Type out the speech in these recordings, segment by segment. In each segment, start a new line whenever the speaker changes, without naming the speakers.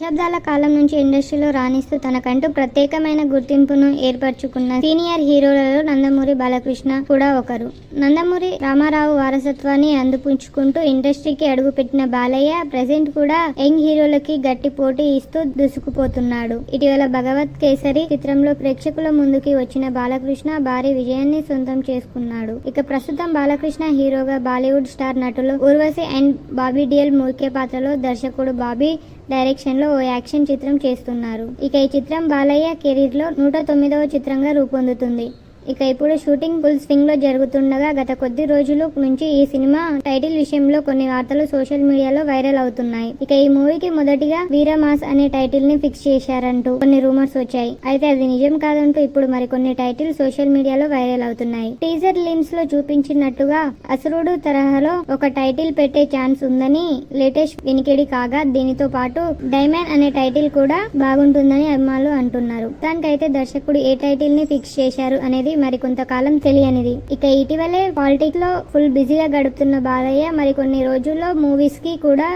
దశాబ్దాల కాలం నుంచి ఇండస్ట్రీలో రాణిస్తూ తనకంటూ ప్రత్యేకమైన గుర్తింపును ఏర్పరచుకున్న సీనియర్ హీరోలలో నందమూరి బాలకృష్ణ కూడా ఒకరు. నందమూరి రామారావు వారసత్వాన్ని అందుపుంచుకుంటూ ఇండస్ట్రీకి అడుగుపెట్టిన బాలయ్య ప్రెసెంట్ కూడా యంగ్ హీరోలకి గట్టి పోటీ ఇస్తూ దూసుకుపోతున్నాడు. ఇటీవల భగవత్ కేసరి చిత్రంలో ప్రేక్షకుల ముందుకి వచ్చిన బాలకృష్ణ భారీ విజయాన్ని సొంతం చేసుకున్నాడు. ఇక ప్రస్తుతం బాలకృష్ణ హీరోగా బాలీవుడ్ స్టార్ నటులు ఉర్వశి అండ్ బాబీ డియల్ ముఖ్య పాత్రలో దర్శకుడు బాబీ డైరెక్షన్లో ఓ యాక్షన్ చిత్రం చేస్తున్నారు. ఇక ఈ చిత్రం బాలయ్య కెరీర్లో నూట తొమ్మిదవ చిత్రంగా రూపొందుతుంది. ఇక ఇప్పుడు షూటింగ్ ఫుల్ స్వింగ్లో జరుగుతుండగా గత కొద్ది రోజుల నుంచి ఈ సినిమా టైటిల్ విషయంలో కొన్ని వార్తలు సోషల్ మీడియాలో వైరల్ అవుతున్నాయి. ఇక ఈ మూవీకి మొదటిగా వీరమాస్ అనే టైటిల్ని ఫిక్స్ చేశారంటూ కొన్ని రూమర్స్ వచ్చాయి. అయితే అది నిజం కాదంటూ ఇప్పుడు మరికొన్ని టైటిల్ సోషల్ మీడియాలో వైరల్ అవుతున్నాయి. టీజర్ లిమ్స్లో చూపించినట్టుగా అసురుడు తరహాలో ఒక టైటిల్ పెట్టే ఛాన్స్ ఉందని లేటెస్ట్ వినికిడి కాగా దీనితో పాటు డైమండ్ అనే టైటిల్ కూడా బాగుంటుందని అభిమానులు అంటున్నారు. దానికైతే దర్శకుడు ఏ టైటిల్ని ఫిక్స్ చేశారు అనేది మరి కొంతకాలం తెలియనిది. ఇక ఇటీవలే పాలిటిక్స్లో ఫుల్ బిజీగా గడుపుతున్న బాలయ్య మరి కొన్ని రోజుల్లో మూవీస్కి కూడా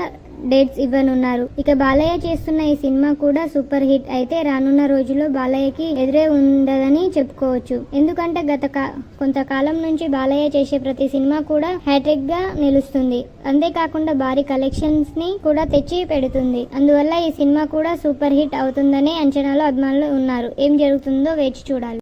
డేట్స్ ఇవ్వనున్నారు. ఇక బాలయ్య చేస్తున్న ఈ సినిమా కూడా సూపర్ హిట్ అయితే రానున్న రోజుల్లో బాలయ్యకి ఎదురే ఉండదని చెప్పుకోవచ్చు. ఎందుకంటే గత కొంతకాలం నుంచి బాలయ్య చేసే ప్రతి సినిమా కూడా హ్యాట్రిక్గా నిలుస్తుంది. అంతేకాకుండా భారీ కలెక్షన్స్ని కూడా తెచ్చి పెడుతుంది. అందువల్ల ఈ సినిమా కూడా సూపర్ హిట్ అవుతుందనే అంచనాలో అభిమానులు ఉన్నారు. ఏం జరుగుతుందో వేచి చూడాలి.